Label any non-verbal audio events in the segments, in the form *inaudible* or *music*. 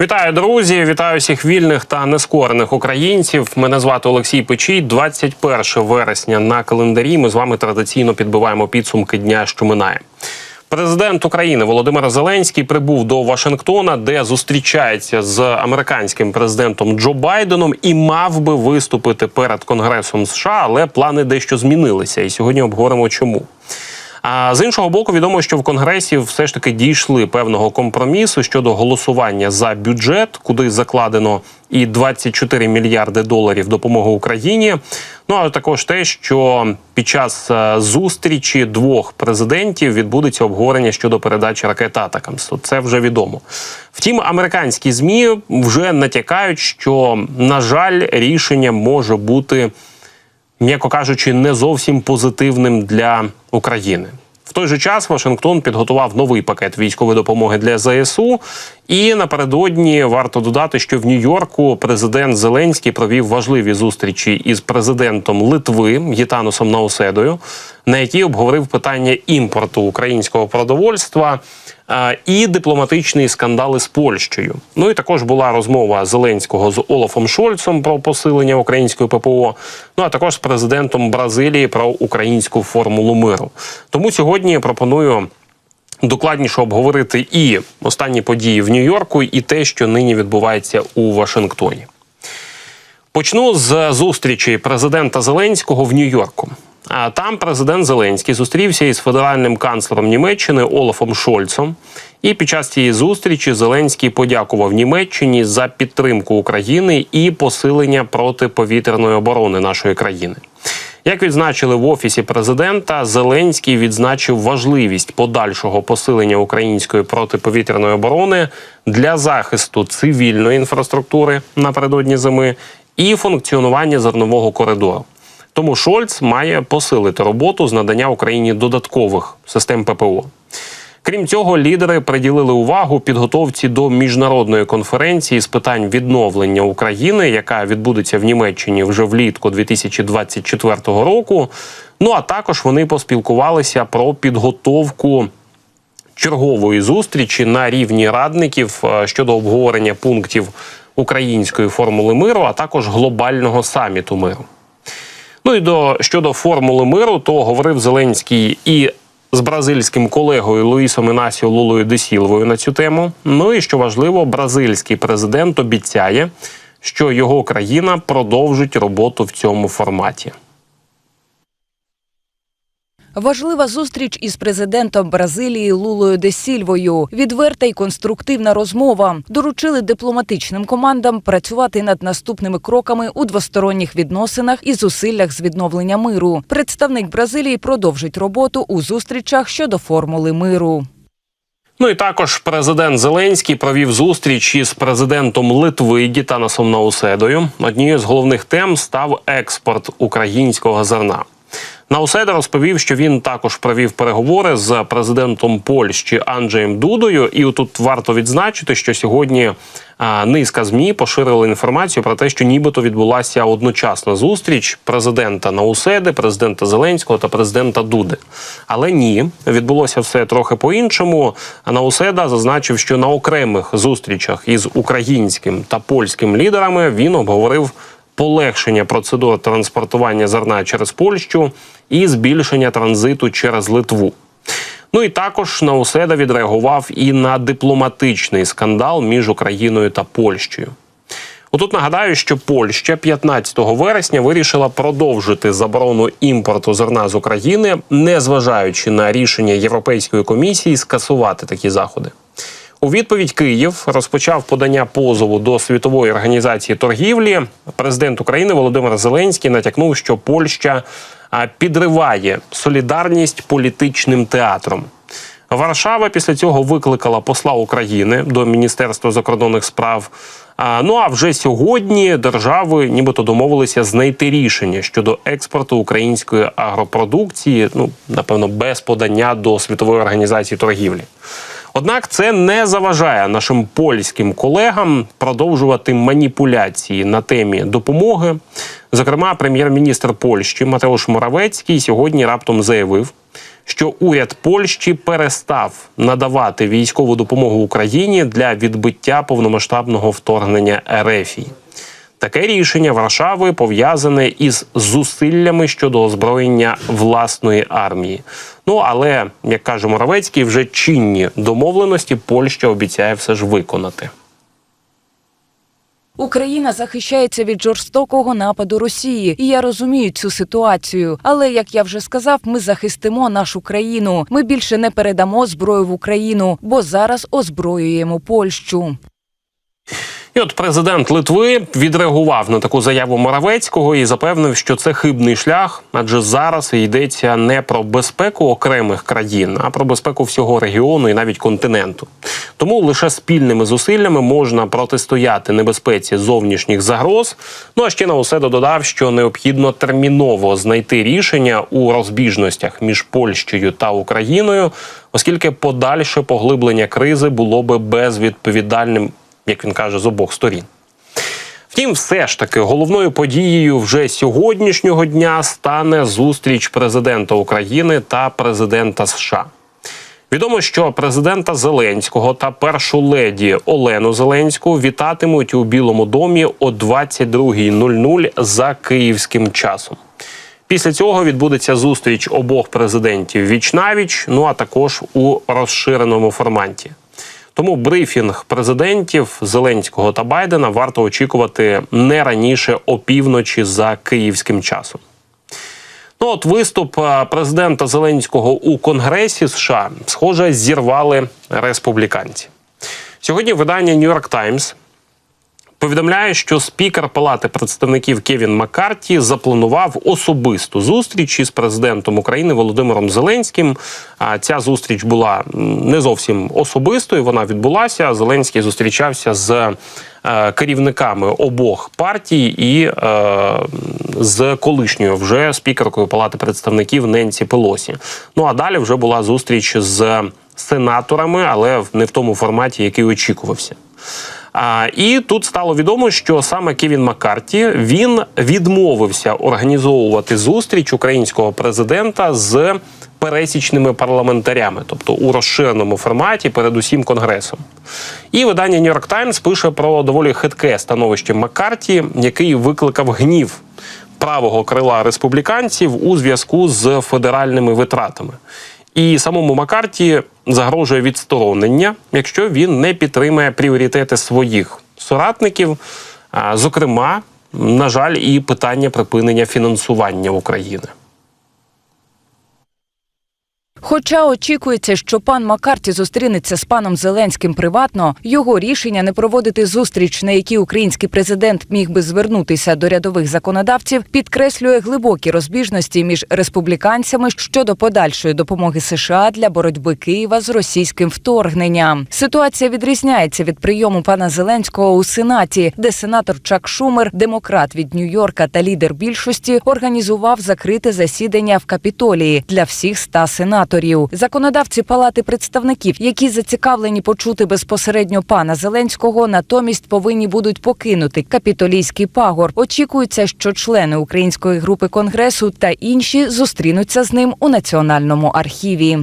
Вітаю, друзі! Вітаю всіх вільних та нескорених українців. Мене звати Олексій Печій. 21 вересня на календарі. Ми з вами традиційно підбиваємо підсумки дня, що минає. Президент України Володимир Зеленський прибув до Вашингтона, де зустрічається з американським президентом Джо Байденом і мав би виступити перед Конгресом США, але плани дещо змінилися. І сьогодні обговоримо, чому. А з іншого боку, відомо, що в Конгресі все ж таки дійшли певного компромісу щодо голосування за бюджет, куди закладено і 24 мільярди доларів допомоги Україні. Ну а також те, що під час е, зустрічі двох президентів відбудеться обговорення щодо передачі ракет Атакамс. Це вже відомо. Втім, американські змі вже натякають, що на жаль, рішення може бути м'яко кажучи, не зовсім позитивним для України. В той же час Вашингтон підготував новий пакет військової допомоги для ЗСУ. І напередодні варто додати, що в Нью-Йорку президент Зеленський провів важливі зустрічі із президентом Литви Гітанусом Науседою, на якій обговорив питання імпорту українського продовольства і дипломатичні скандали з Польщею. Ну і також була розмова Зеленського з Олафом Шольцом про посилення української ППО. Ну а також з президентом Бразилії про українську формулу миру. Тому сьогодні я пропоную. Докладніше обговорити і останні події в Нью-Йорку, і те, що нині відбувається у Вашингтоні. Почну з зустрічі президента Зеленського в Нью-Йорку. А там президент Зеленський зустрівся із федеральним канцлером Німеччини Олафом Шольцом. І під час цієї зустрічі Зеленський подякував Німеччині за підтримку України і посилення протиповітряної оборони нашої країни. Як відзначили в офісі президента, Зеленський відзначив важливість подальшого посилення української протиповітряної оборони для захисту цивільної інфраструктури напередодні зими і функціонування зернового коридору. Тому Шольц має посилити роботу з надання Україні додаткових систем ППО. Крім цього, лідери приділили увагу підготовці до міжнародної конференції з питань відновлення України, яка відбудеться в Німеччині вже влітку 2024 року. Ну а також вони поспілкувалися про підготовку чергової зустрічі на рівні радників е, щодо обговорення пунктів української формули миру, а також глобального саміту миру. Ну і до щодо формули миру, то говорив Зеленський і з бразильським колегою Луїсом Інасіо Лулою Десілвою на цю тему. Ну і що важливо, бразильський президент обіцяє, що його країна продовжить роботу в цьому форматі. Важлива зустріч із президентом Бразилії Лулою де Сільвою. Відверта й конструктивна розмова. Доручили дипломатичним командам працювати над наступними кроками у двосторонніх відносинах і зусиллях з відновлення миру. Представник Бразилії продовжить роботу у зустрічах щодо формули миру. Ну і також президент Зеленський провів зустріч із президентом Литви Гітанасом Науседою. Однією з головних тем став експорт українського зерна. Науседа розповів, що він також провів переговори з президентом Польщі Анджеєм Дудою. І тут варто відзначити, що сьогодні низка змі поширили інформацію про те, що нібито відбулася одночасна зустріч президента Науседи, президента Зеленського та президента Дуди. Але ні, відбулося все трохи по-іншому. Науседа зазначив, що на окремих зустрічах із українським та польським лідерами він обговорив полегшення процедур транспортування зерна через Польщу і збільшення транзиту через Литву. Ну і також Науседа відреагував і на дипломатичний скандал між Україною та Польщею. Отут нагадаю, що Польща 15 вересня вирішила продовжити заборону імпорту зерна з України, незважаючи на рішення Європейської комісії скасувати такі заходи. У відповідь Київ розпочав подання позову до світової організації торгівлі. Президент України Володимир Зеленський натякнув, що Польща підриває солідарність політичним театром. Варшава після цього викликала посла України до Міністерства закордонних справ. Ну а вже сьогодні держави, нібито домовилися знайти рішення щодо експорту української агропродукції. Ну напевно, без подання до світової організації торгівлі. Однак це не заважає нашим польським колегам продовжувати маніпуляції на темі допомоги. Зокрема, прем'єр-міністр Польщі Матеуш Моравецький сьогодні раптом заявив, що уряд Польщі перестав надавати військову допомогу Україні для відбиття повномасштабного вторгнення РФ. Таке рішення Варшави пов'язане із зусиллями щодо озброєння власної армії. Ну але як каже Моровецький, вже чинні домовленості Польща обіцяє все ж виконати. Україна захищається від жорстокого нападу Росії, і я розумію цю ситуацію. Але як я вже сказав, ми захистимо нашу країну. Ми більше не передамо зброю в Україну, бо зараз озброюємо Польщу. І от президент Литви відреагував на таку заяву Моравецького і запевнив, що це хибний шлях, адже зараз йдеться не про безпеку окремих країн, а про безпеку всього регіону і навіть континенту. Тому лише спільними зусиллями можна протистояти небезпеці зовнішніх загроз. Ну а ще на усе додав, що необхідно терміново знайти рішення у розбіжностях між Польщею та Україною, оскільки подальше поглиблення кризи було би безвідповідальним як він каже, з обох сторін. Втім, все ж таки головною подією вже сьогоднішнього дня стане зустріч президента України та президента США. Відомо, що президента Зеленського та першу леді Олену Зеленську вітатимуть у Білому домі о 22.00 за київським часом. Після цього відбудеться зустріч обох президентів віч навіч, ну а також у розширеному форматі. Тому брифінг президентів Зеленського та Байдена варто очікувати не раніше опівночі за київським часом. Ну от виступ е, президента Зеленського у Конгресі США, схоже, зірвали республіканці. Сьогодні видання New York Times повідомляє, що спікер Палати представників Кевін Маккарті запланував особисту зустріч із президентом України Володимиром Зеленським. А ця зустріч була не зовсім особистою. Вона відбулася. Зеленський зустрічався з е, керівниками обох партій і е, з колишньою вже спікеркою Палати представників Ненсі Пелосі. Ну а далі вже була зустріч з сенаторами, але не в тому форматі, який очікувався. А, і тут стало відомо, що саме Кевін Маккарті він відмовився організовувати зустріч українського президента з пересічними парламентарями, тобто у розширеному форматі, перед усім конгресом. І видання York Times пише про доволі хитке становище Маккарті, який викликав гнів правого крила республіканців у зв'язку з федеральними витратами. І самому Макарті загрожує відсторонення, якщо він не підтримає пріоритети своїх соратників, зокрема, на жаль, і питання припинення фінансування України. Хоча очікується, що пан Маккарті зустрінеться з паном Зеленським приватно, його рішення не проводити зустріч, на якій український президент міг би звернутися до рядових законодавців, підкреслює глибокі розбіжності між республіканцями щодо подальшої допомоги США для боротьби Києва з російським вторгненням. Ситуація відрізняється від прийому пана Зеленського у Сенаті, де сенатор Чак Шумер, демократ від Нью-Йорка та лідер більшості, організував закрите засідання в Капітолії для всіх ста сенаторів. Законодавці Палати представників, які зацікавлені почути безпосередньо пана Зеленського, натомість повинні будуть покинути капітолійський пагор. Очікується, що члени української групи конгресу та інші зустрінуться з ним у національному архіві.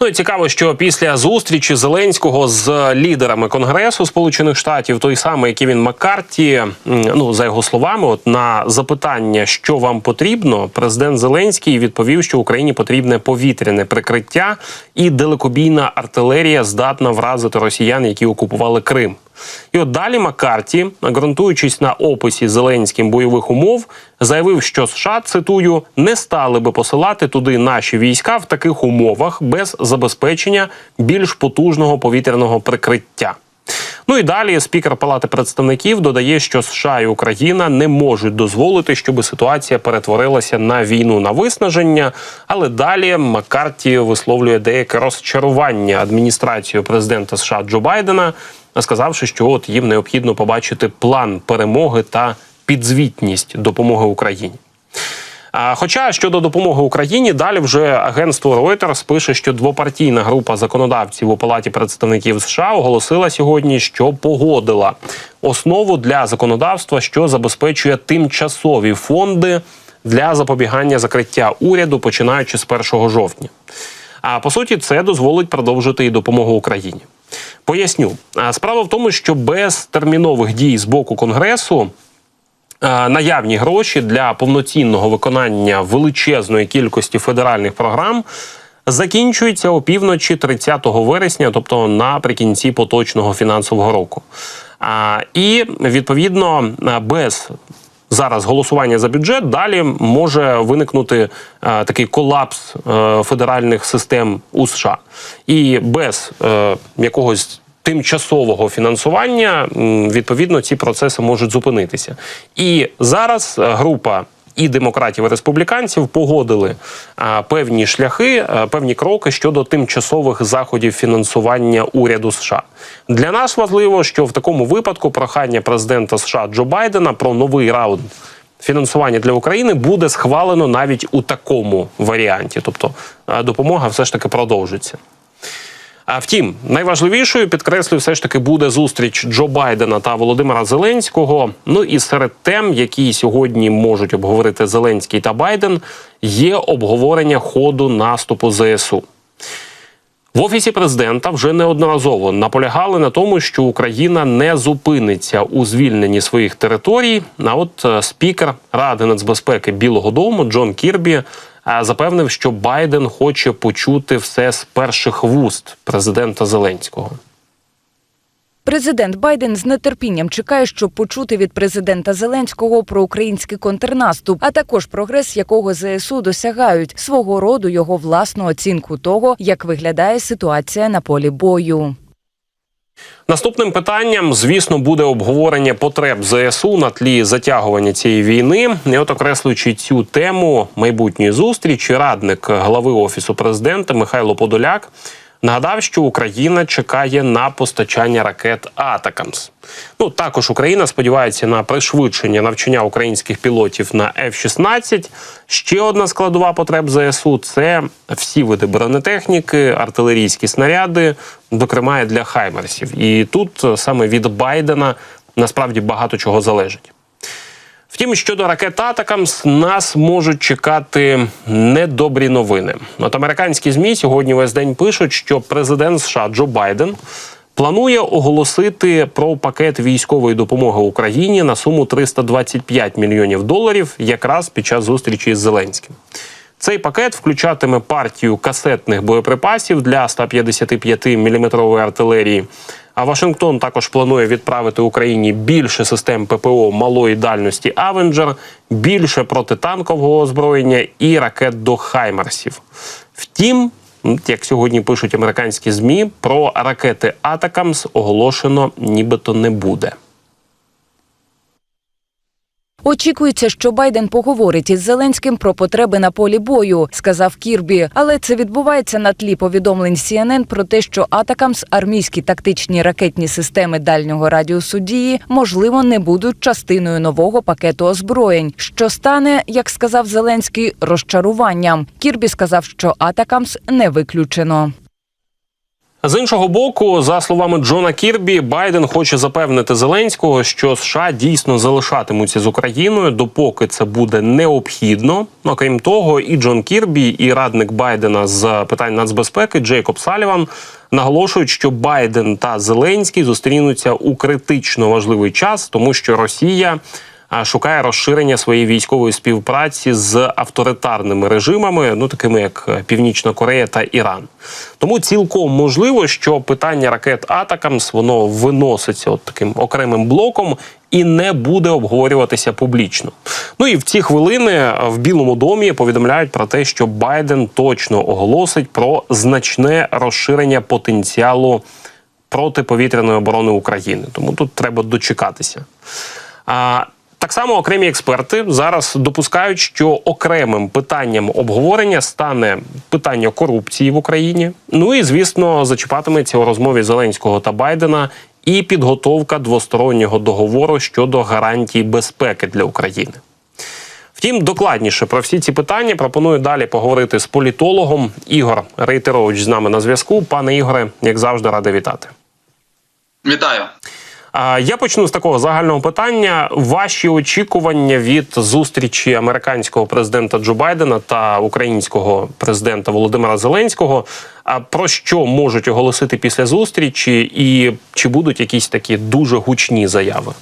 Ну і цікаво, що після зустрічі Зеленського з лідерами Конгресу Сполучених Штатів, той самий Кевін Маккарті, ну за його словами, от на запитання, що вам потрібно, президент Зеленський відповів, що Україні потрібне повітряне прикриття і далекобійна артилерія здатна вразити росіян, які окупували Крим. І от далі Маккарті, ґрунтуючись на описі Зеленським бойових умов, заявив, що США цитую не стали би посилати туди наші війська в таких умовах без забезпечення більш потужного повітряного прикриття. Ну і далі спікер Палати представників додає, що США і Україна не можуть дозволити, щоб ситуація перетворилася на війну на виснаження. Але далі Маккарті висловлює деяке розчарування адміністрацією президента США Джо Байдена, сказавши, що от їм необхідно побачити план перемоги та підзвітність допомоги Україні. Хоча щодо допомоги Україні, далі вже агентство Reuters пише, що двопартійна група законодавців у Палаті представників США оголосила сьогодні, що погодила основу для законодавства, що забезпечує тимчасові фонди для запобігання закриття уряду, починаючи з 1 жовтня. А по суті, це дозволить продовжити і допомогу Україні. Поясню, справа в тому, що без термінових дій з боку конгресу наявні гроші для повноцінного виконання величезної кількості федеральних програм закінчуються опівночі 30 вересня, тобто наприкінці поточного фінансового року. І відповідно без зараз голосування за бюджет далі може виникнути е, такий колапс е, федеральних систем у США. І без е, якогось тимчасового фінансування відповідно ці процеси можуть зупинитися. І зараз е, група. І демократів, і республіканців погодили певні шляхи, певні кроки щодо тимчасових заходів фінансування уряду США. Для нас важливо, що в такому випадку прохання президента США Джо Байдена про новий раунд фінансування для України буде схвалено навіть у такому варіанті, тобто допомога все ж таки продовжиться. А втім, найважливішою підкреслюю, все ж таки буде зустріч Джо Байдена та Володимира Зеленського. Ну і серед тем, які сьогодні можуть обговорити Зеленський та Байден, є обговорення ходу наступу ЗСУ. В офісі президента вже неодноразово наполягали на тому, що Україна не зупиниться у звільненні своїх територій. А от е, спікер Ради нацбезпеки Білого Дому Джон Кірбі запевнив, що Байден хоче почути все з перших вуст президента Зеленського. Президент Байден з нетерпінням чекає, щоб почути від президента Зеленського про український контрнаступ, а також прогрес, якого ЗСУ досягають свого роду його власну оцінку того, як виглядає ситуація на полі бою. Наступним питанням, звісно, буде обговорення потреб ЗСУ на тлі затягування цієї війни. І от окреслюючи цю тему майбутньої зустрічі, радник глави офісу президента Михайло Подоляк нагадав, що Україна чекає на постачання ракет Атакамс. Ну також Україна сподівається на пришвидшення навчання українських пілотів на F-16. Ще одна складова потреб ЗСУ це всі види бронетехніки, артилерійські снаряди, зокрема для хаймерсів. І тут е, саме від Байдена насправді багато чого залежить. Втім, щодо ракет Атакамс, нас можуть чекати недобрі новини. От американські змі сьогодні весь день пишуть, що президент США Джо Байден планує оголосити про пакет військової допомоги Україні на суму 325 мільйонів доларів, якраз під час зустрічі з Зеленським. Цей пакет включатиме партію касетних боєприпасів для 155 мм артилерії. А Вашингтон також планує відправити Україні більше систем ППО малої дальності Авенджер, більше протитанкового озброєння і ракет до Хаймарсів. Втім, як сьогодні пишуть американські змі, про ракети Атакамс оголошено нібито не буде. Очікується, що Байден поговорить із Зеленським про потреби на полі бою, сказав Кірбі. Але це відбувається на тлі повідомлень CNN про те, що Атакамс, армійські тактичні ракетні системи дальнього радіусу дії, можливо, не будуть частиною нового пакету озброєнь, що стане, як сказав Зеленський, розчаруванням. Кірбі сказав, що Атакамс не виключено. З іншого боку, за словами Джона Кірбі, Байден хоче запевнити Зеленського, що США дійсно залишатимуться з Україною, допоки це буде необхідно. Окрім того, і Джон Кірбі, і радник Байдена з питань нацбезпеки Джейкоб Саліван наголошують, що Байден та Зеленський зустрінуться у критично важливий час, тому що Росія. Шукає розширення своєї військової співпраці з авторитарними режимами, ну такими як Північна Корея та Іран. Тому цілком можливо, що питання ракет Атакамс воно виноситься от таким окремим блоком і не буде обговорюватися публічно. Ну і в ці хвилини в Білому домі повідомляють про те, що Байден точно оголосить про значне розширення потенціалу протиповітряної оборони України. Тому тут треба дочекатися. А так само окремі експерти зараз допускають, що окремим питанням обговорення стане питання корупції в Україні. Ну і звісно, зачіпатиметься у розмові Зеленського та Байдена і підготовка двостороннього договору щодо гарантій безпеки для України. Втім, докладніше про всі ці питання пропоную далі поговорити з політологом Ігор Рейтерович з нами на зв'язку. Пане Ігоре, як завжди, радий вітати. Вітаю. Я почну з такого загального питання. Ваші очікування від зустрічі американського президента Джо Байдена та українського президента Володимира Зеленського. А про що можуть оголосити після зустрічі, і чи будуть якісь такі дуже гучні заяви?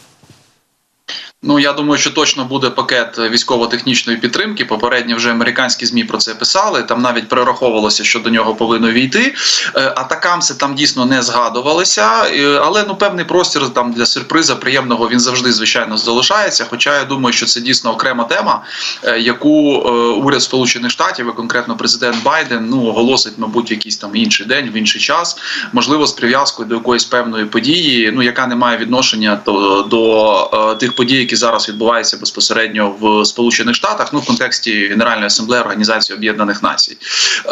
Ну я думаю, що точно буде пакет військово-технічної підтримки. Попередньо вже американські змі про це писали. Там навіть перераховувалося, що до нього повинно війти. Е, Атакамси там дійсно не згадувалися, Е, але ну певний простір там для сюрприза приємного він завжди звичайно залишається. Хоча я думаю, що це дійсно окрема тема, е, яку уряд Сполучених Штатів, і конкретно президент Байден, ну оголосить, мабуть, в якийсь там інший день, в інший час, можливо, з прив'язкою до якоїсь певної події, ну яка не має відношення до, до тих подій, які зараз відбуваються безпосередньо в Сполучених Штатах, ну в контексті Генеральної асамблеї Організації Об'єднаних Націй. Е,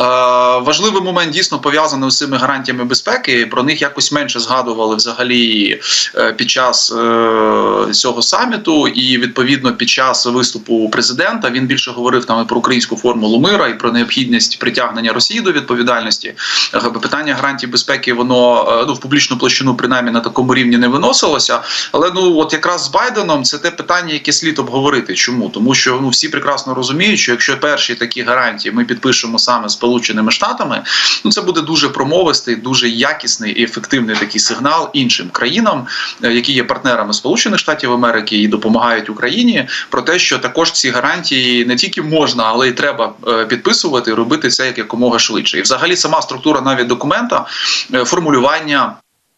важливий момент дійсно пов'язаний з цими гарантіями безпеки. Про них якось менше згадували взагалі е, під час е, цього саміту, і відповідно під час виступу президента він більше говорив там і про українську формулу мира і про необхідність притягнення Росії до відповідальності. Е, Питання гарантій безпеки воно е, ну в публічну площину принаймні на такому рівні не виносилося. Але ну от якраз з Байденом це те питання, яке слід обговорити. Чому тому, що ну всі прекрасно розуміють, що якщо перші такі гарантії ми підпишемо саме Сполученими Штатами, ну це буде дуже промовистий, дуже якісний і ефективний такий сигнал іншим країнам, е, які є партнерами Сполучених Штатів Америки і допомагають Україні, про те, що також ці гарантії не тільки можна, але й треба е, підписувати, робити це як якомога швидше. І взагалі сама структура навіть документа, е, формулювання.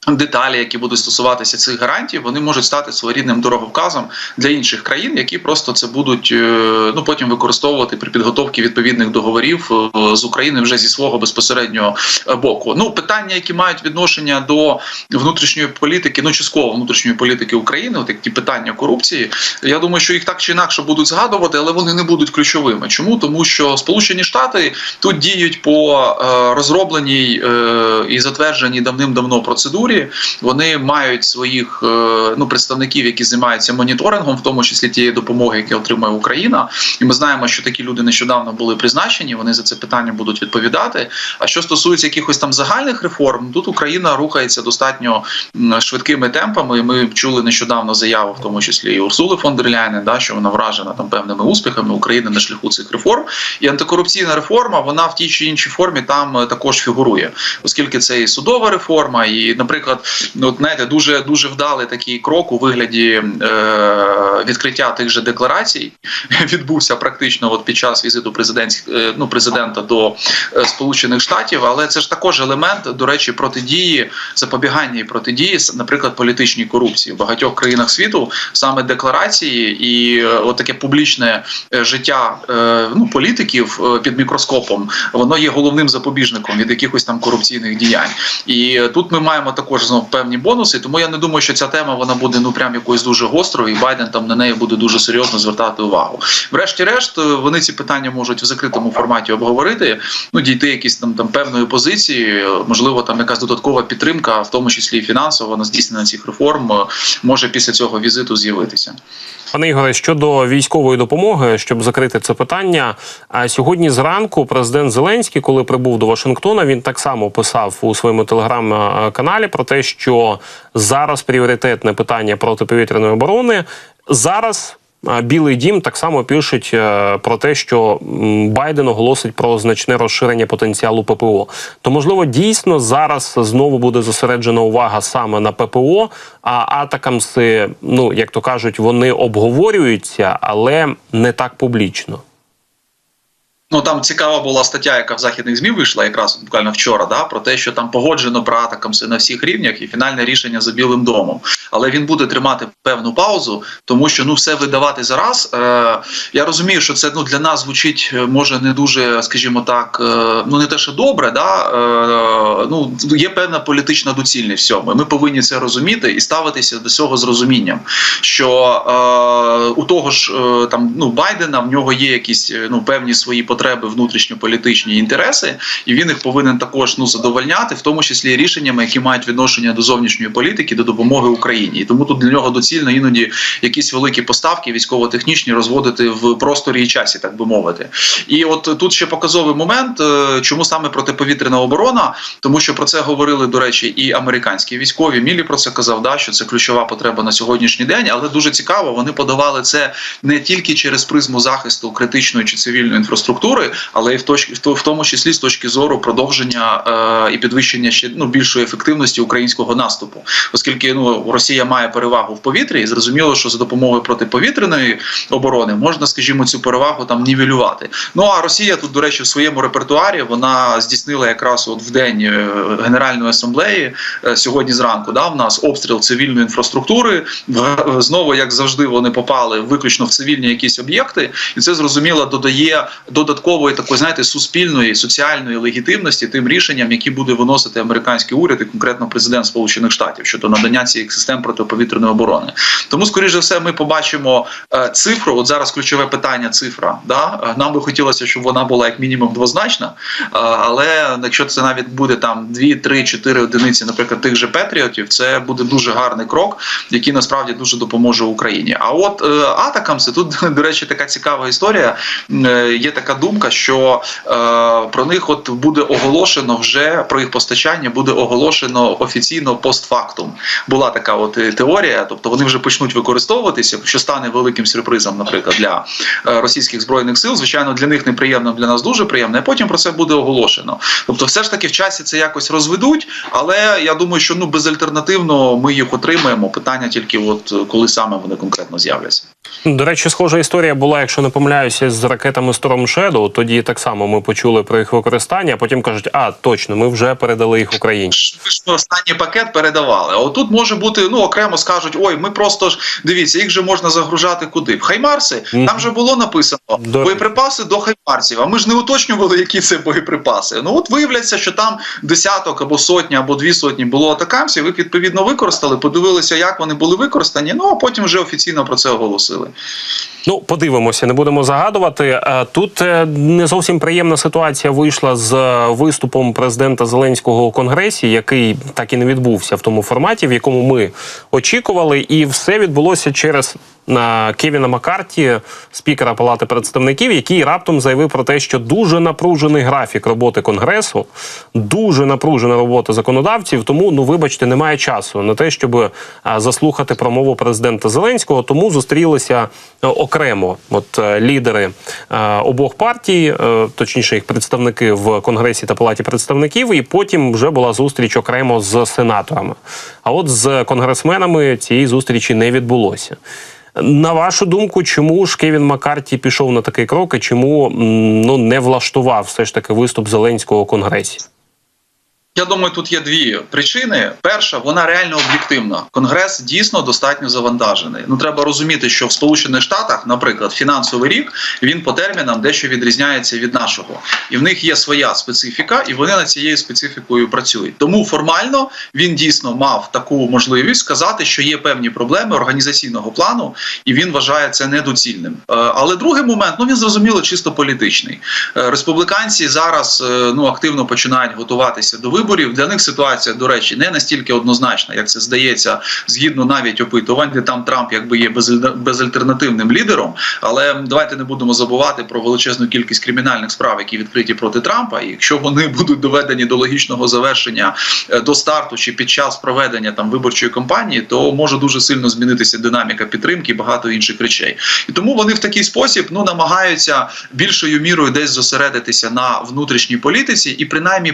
Деталі, які будуть стосуватися цих гарантій, вони можуть стати своєрідним дороговказом для інших країн, які просто це будуть е, ну потім використовувати при підготовці відповідних договорів е, з України вже зі свого безпосереднього е, боку. Ну питання, які мають відношення до внутрішньої політики, ну частково внутрішньої політики України, от як питання корупції. Я думаю, що їх так чи інакше будуть згадувати, але вони не будуть ключовими. Чому тому, що Сполучені Штати тут діють по розробленій і затвердженій давним-давно процедурі. Вони мають своїх е, ну представників, які займаються моніторингом, в тому числі тієї допомоги, яку отримує Україна. І ми знаємо, що такі люди нещодавно були призначені. Вони за це питання будуть відповідати. А що стосується якихось там загальних реформ, тут Україна рухається достатньо швидкими темпами. Ми чули нещодавно заяву, в тому числі і Урсули фон дер Ляйнен, да, що вона вражена там певними успіхами України на шляху цих реформ. І антикорупційна реформа вона в тій чи іншій формі там е, також фігурує, оскільки це і судова реформа, і, наприклад, ну от знаєте, дуже дуже вдалий такий крок у вигляді е, відкриття тих же декларацій *laughs* відбувся практично от під час візиту президентськ, е, ну, президента до е, Сполучених Штатів. Але це ж також елемент, до речі, протидії запобігання і протидії, наприклад, політичній корупції в багатьох країнах світу саме декларації і е, от таке публічне життя ну, політиків під мікроскопом, воно є головним запобіжником від якихось там корупційних діянь. І тут ми маємо також знов певні бонуси. Тому я не думаю, що ця тема вона буде ну прям якоюсь дуже гострою, і Байден там на неї буде дуже серйозно звертати увагу. Врешті-решт, е, вони ці питання можуть в закритому форматі обговорити, ну дійти якісь там там певної позиції, е, можливо, там якась додаткова підтримка, в тому числі і фінансово на здійснення цих реформ, е, може після цього візиту з'явитися. Пане Ігоре, щодо військової допомоги, щоб закрити це питання, а сьогодні зранку президент Зеленський, коли прибув до Вашингтона, він так само писав у своєму телеграм-каналі про те, що зараз пріоритетне питання протиповітряної оборони. Зараз Білий дім так само пишуть е, про те, що Байден оголосить про значне розширення потенціалу ППО. То можливо дійсно зараз знову буде зосереджена увага саме на ППО. А атакамси, ну як то кажуть, вони обговорюються, але не так публічно. Ну там цікава була стаття, яка в західних змі вийшла якраз буквально вчора, да, про те, що там погоджено про атакамси на всіх рівнях і фінальне рішення за Білим домом. Але він буде тримати певну паузу, тому що ну все видавати зараз. Е, я розумію, що це ну для нас звучить е, може не дуже, скажімо так, е, ну не те, що добре, да е, ну є певна політична доцільність в цьому. Ми повинні це розуміти і ставитися до цього з розумінням, що е, у того ж е, там ну Байдена в нього є якісь е, ну певні свої потреби потреби внутрішньополітичні інтереси, і він їх повинен також ну задовольняти, в тому числі рішеннями, які мають відношення до зовнішньої політики, до допомоги Україні. І тому тут для нього доцільно іноді якісь великі поставки військово-технічні розводити в просторі і часі, так би мовити. І от тут ще показовий момент, е, чому саме протиповітряна оборона, тому що про це говорили до речі, і американські військові. Мілі про це казав, да що це ключова потреба на сьогоднішній день, але дуже цікаво, вони подавали це не тільки через призму захисту критичної чи цивільної інфраструктури, але й в точки в тому числі з точки зору продовження е, і підвищення ще ну більшої ефективності українського наступу, оскільки ну Росія має перевагу в повітрі, і зрозуміло, що за допомогою протиповітряної оборони можна, скажімо, цю перевагу там нівелювати. Ну а Росія тут, до речі, в своєму репертуарі вона здійснила якраз от в день е, Генеральної асамблеї е, сьогодні зранку. Да, в нас обстріл цивільної інфраструктури. Знову, як завжди, вони попали виключно в цивільні якісь об'єкти, і це зрозуміло додає додаткової такої, знаєте, суспільної соціальної легітимності тим рішенням, які буде виносити американський уряд і конкретно президент Сполучених Штатів щодо надання цих систем протиповітряної оборони. Тому, скоріш за все, ми побачимо е, цифру. От зараз ключове питання цифра. Да? Е, Нам би хотілося, щоб вона була як мінімум двозначна, е, але якщо це навіть буде там 2, 3, 4 одиниці, наприклад, тих же Петріотів, це буде дуже гарний крок, який насправді дуже допоможе Україні. А от е, Атакамси, тут, *laughs* до речі, така цікава історія. Є така думка, що е, про них от буде оголошено вже про їх постачання, буде оголошено офіційно постфактум. Була така от е, теорія, тобто вони вже почнуть використовуватися, що стане великим сюрпризом, наприклад, для е, російських збройних сил. Звичайно, для них неприємно, для нас дуже приємно. а Потім про це буде оголошено. Тобто, все ж таки в часі це якось розведуть, але я думаю, що ну безальтернативно ми їх отримаємо. Питання тільки, от коли саме вони конкретно з'являться. До речі, схожа історія була, якщо не помиляюся, з ракетами Storm Shadow. Тоді так само ми почули про їх використання, а потім кажуть, а точно, ми вже передали їх Україні. Ви ж останній пакет передавали. А отут може бути ну окремо скажуть: ой, ми просто ж дивіться, їх же можна загружати куди? В Хаймарси Мгм. там же було написано До- боєприпаси до Хаймарсів. А ми ж не уточнювали, які це боєприпаси. Ну от виявляється, що там десяток або сотня, або дві сотні було атакамсів. Їх відповідно використали, подивилися, як вони були використані. Ну а потім вже офіційно про це оголосили. Ну, подивимося, не будемо загадувати. Е, Тут е, не зовсім приємна ситуація вийшла з е, виступом президента Зеленського у Конгресі, який так і не відбувся в тому форматі, в якому ми очікували, і все відбулося через Кевіна Маккарті, спікера Палати представників, який раптом заявив про те, що дуже напружений графік роботи конгресу, дуже напружена робота законодавців. Тому, ну вибачте, немає часу на те, щоб е, заслухати промову президента Зеленського. Тому зустрілися е, окремо, от е, лідери обох партій, точніше, їх представники в конгресі та палаті представників, і потім вже була зустріч окремо з сенаторами. А от з конгресменами цієї зустрічі не відбулося. На вашу думку, чому ж Кевін Маккарті пішов на такий крок і чому ну не влаштував все ж таки виступ Зеленського у конгресі? Я думаю, тут є дві причини. Перша, вона реально об'єктивна. Конгрес дійсно достатньо завантажений. Ну треба розуміти, що в Сполучених Штатах, наприклад, фінансовий рік він по термінам дещо відрізняється від нашого, і в них є своя специфіка, і вони над цією специфікою працюють. Тому формально він дійсно мав таку можливість сказати, що є певні проблеми організаційного плану, і він вважає це недоцільним. Е, Але другий момент, ну він зрозуміло чисто політичний. Е, Республіканці зараз е, ну активно починають готуватися до виборів. Для них ситуація, до речі, не настільки однозначна, як це здається, згідно навіть опитувань, де там Трамп якби є безальтернативним лідером. Але давайте не будемо забувати про величезну кількість кримінальних справ, які відкриті проти Трампа. І якщо вони *laughs* будуть доведені до логічного завершення е, до старту чи під час проведення там виборчої кампанії, то може дуже сильно змінитися динаміка підтримки і багато інших речей. І тому вони в такий спосіб ну намагаються більшою мірою десь зосередитися на внутрішній політиці і принаймні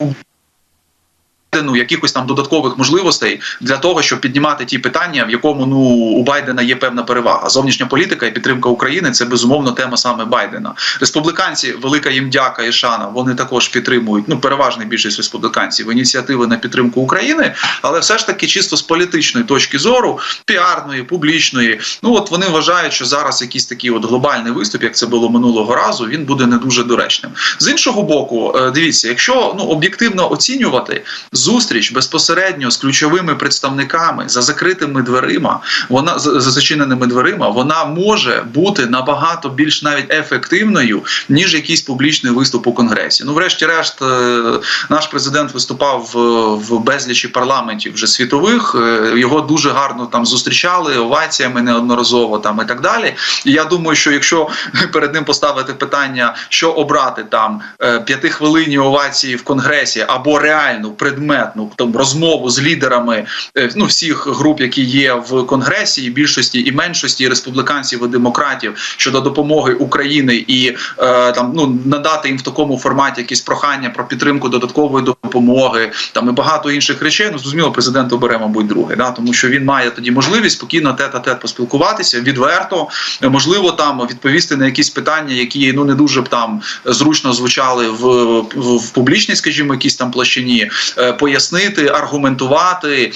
Mm-hmm. Ну, якихось там додаткових можливостей для того, щоб піднімати ті питання, в якому ну у Байдена є певна перевага. Зовнішня політика і підтримка України це безумовно тема саме Байдена. Республіканці, велика їм дяка і шана. Вони також підтримують. Ну переважна більшість республіканців ініціативи на підтримку України, але все ж таки, чисто з політичної точки зору, піарної, публічної, ну от вони вважають, що зараз якийсь такий от глобальний виступ, як це було минулого разу, він буде не дуже доречним. З іншого боку, е, дивіться, якщо ну об'єктивно оцінювати зустріч безпосередньо з ключовими представниками за закритими дверима, вона за за зачиненими дверима, вона може бути набагато більш навіть ефективною ніж якийсь публічний виступ у конгресі. Ну, врешті-решт, е, наш президент виступав в, в безлічі парламентів вже світових. е, Його дуже гарно там зустрічали оваціями неодноразово там і так далі. І я думаю, що якщо *laughs* перед ним поставити питання, що обрати там е, п'ятихвилинні овації в конгресі або реальну предметну там розмову з лідерами е, ну всіх груп, які є в конгресі, і більшості і меншості і республіканців і демократів щодо допомоги України і е, там ну надати їм в такому форматі якісь прохання про підтримку додаткової допомоги, там і багато інших речей. Ну зрозуміло, президент обере, мабуть, друге, да тому що він має тоді можливість спокійно тет-а-тет поспілкуватися відверто, можливо, там відповісти на якісь питання, які ну не дуже б там зручно звучали в, в, в публічній, скажімо, якійсь там площині, е, пояснити, аргументувати.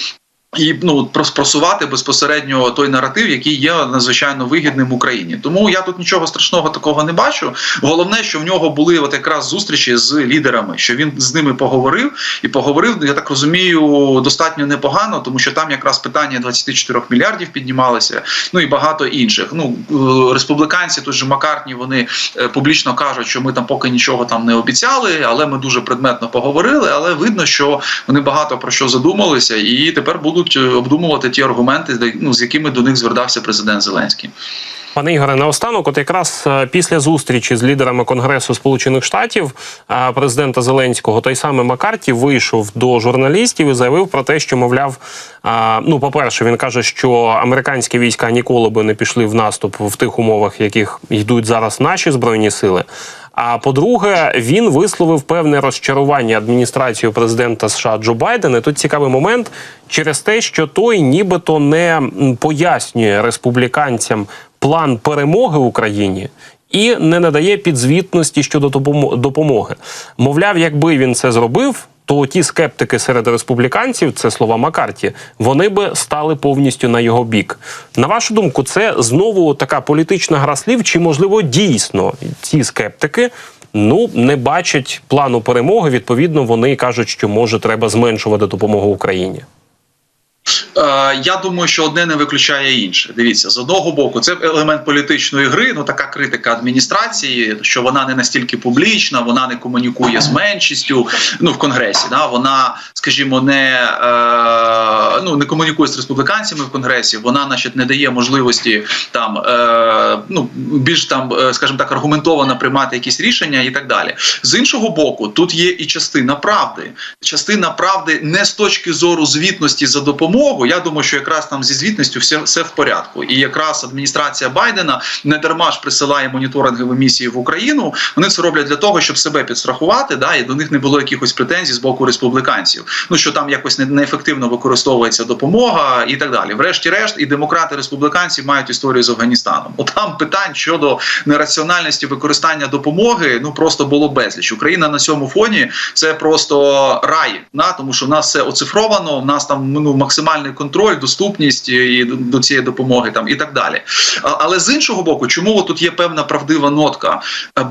І ну прос- просувати безпосередньо той наратив, який є надзвичайно вигідним Україні. Тому я тут нічого страшного такого не бачу. Головне, що в нього були от якраз зустрічі з лідерами, що він з ними поговорив і поговорив. Я так розумію, достатньо непогано, тому що там якраз питання 24 мільярдів піднімалися. Ну і багато інших. Ну е, республіканці, той же Маккартні, вони е, публічно кажуть, що ми там поки нічого там не обіцяли, але ми дуже предметно поговорили. Але видно, що вони багато про що задумалися, і тепер будуть е, обдумувати ті аргументи, ну, з якими до них звертався президент Зеленський. Пане Ігоре, наостанок, от якраз е, після зустрічі з лідерами Конгресу Сполучених Штатів е, президента Зеленського, той самий Маккарті вийшов до журналістів і заявив про те, що мовляв, е, ну, по-перше, він каже, що американські війська ніколи би не пішли в наступ в тих умовах, в яких йдуть зараз наші збройні сили. А по-друге, він висловив певне розчарування адміністрацією президента США Джо Байдена. Тут цікавий момент через те, що той нібито не пояснює республіканцям план перемоги Україні. І не надає підзвітності щодо допомоги. Мовляв, якби він це зробив, то ті скептики серед республіканців, це слова Макарті, вони би стали повністю на його бік. На вашу думку, це знову така політична гра слів, чи можливо дійсно ці скептики ну не бачать плану перемоги? Відповідно, вони кажуть, що може треба зменшувати допомогу Україні. Е, я думаю, що одне не виключає інше. Дивіться, з одного боку, це елемент політичної гри. Ну така критика адміністрації, що вона не настільки публічна, вона не комунікує з меншістю. Ну в конгресі, да вона, скажімо, не е, ну не комунікує з республіканцями в конгресі. Вона, значить, не дає можливості там е, ну більш там, е, скажімо так, аргументовано приймати якісь рішення і так далі. З іншого боку, тут є і частина правди. Частина правди не з точки зору звітності за допомогу. Я думаю, що якраз там зі звітністю все, все в порядку. І якраз адміністрація Байдена не дарма ж присилає моніторингові місії в Україну. Вони це роблять для того, щоб себе підстрахувати, да, і до них не було якихось претензій з боку республіканців. Ну що там якось не- неефективно використовується допомога і так далі. Врешті-решт, і демократи, республіканці мають історію з Афганістаном. От там питань щодо нераціональності використання допомоги ну просто було безліч. Україна на цьому фоні це просто рай, да, тому що в нас все оцифровано, в нас там ну максимальний контроль, доступність і до- цієї допомоги там і так далі. Але з іншого боку, чому тут є певна правдива нотка?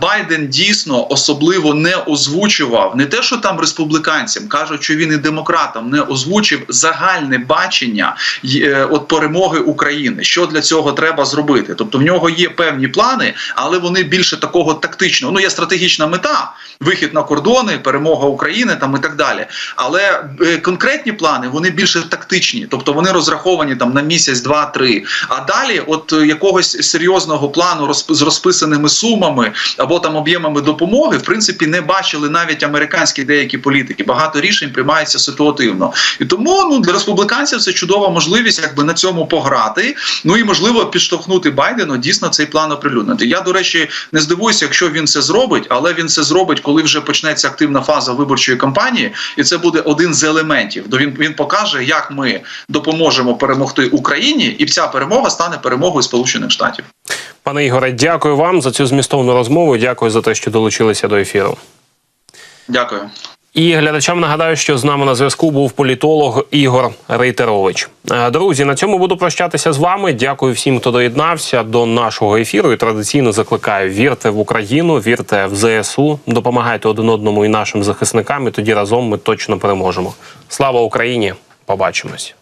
Байден дійсно особливо не озвучував не те, що там республіканцям кажуть, що він і демократам не озвучив загальне бачення е, от перемоги України. Що для цього треба зробити? Тобто в нього є певні плани, але вони більше такого тактичного. Ну є стратегічна мета, вихід на кордони, перемога України там і так далі. Але е, конкретні плани вони більше тактичні, тобто вони розраховані там на місяць, два, три. А далі, от е, якогось серйозного плану розп- з розписаними сумами або там об'ємами допомоги, в принципі, не бачили навіть американські деякі політики. Багато рішень приймається ситуативно. І тому ну для республіканців це чудова можливість, якби на цьому пограти. Ну і можливо підштовхнути Байдену дійсно цей план оприлюднити. Я до речі не здивуюся, якщо він це зробить, але він це зробить, коли вже почнеться активна фаза виборчої кампанії, і це буде один з елементів. До він він покаже, як ми допоможемо перемогти Україні, і ця перемога стане перемогою Сполучених Штатів. Пане Ігоре, дякую вам за цю змістовну розмову. Дякую за те, що долучилися до ефіру. Дякую. І глядачам нагадаю, що з нами на зв'язку був політолог Ігор Рейтерович. Е, Друзі, на цьому буду прощатися з вами. Дякую всім, хто доєднався до нашого ефіру. І традиційно закликаю: вірте в Україну, вірте в ЗСУ, допомагайте один одному і нашим захисникам. І тоді разом ми точно переможемо. Слава Україні! Побачимось.